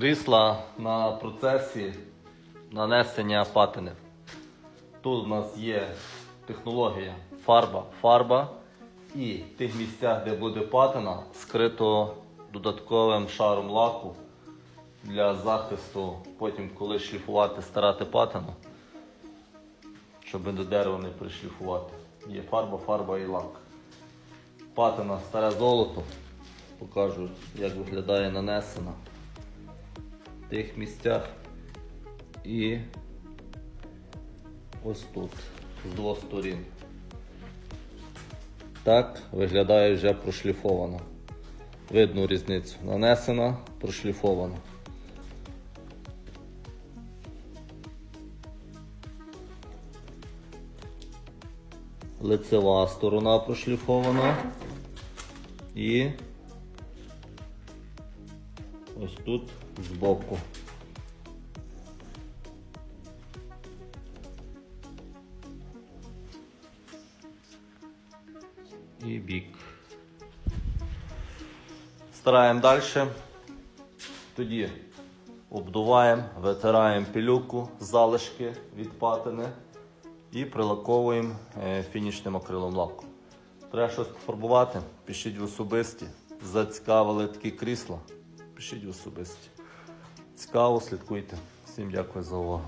Крісла на процесі нанесення патини. Тут у нас є технологія фарба, фарба. І в тих місцях, де буде патина, скрито додатковим шаром лаку для захисту, потім, коли шліфувати, старати патину, щоб до дерева не пришліфувати. Є фарба, фарба і лак. Патина старе золото. Покажу, як виглядає нанесена тих місцях. І ось тут, з двох сторін. Так виглядає вже прошліфовано. Видно різницю. Нанесена, прошліфована. Лицева сторона прошліфована. І ось тут збоку. І бік. Стараємо далі. Тоді обдуваємо, витираємо пилюку, залишки від патини і прилаковуємо е, фінішним акрилом лаку. Треба щось пофарбувати, пишіть в особисті. Зацікавили такі крісла. Пишіть в особисті. Цікаво, слідкуйте. Всім дякую за увагу.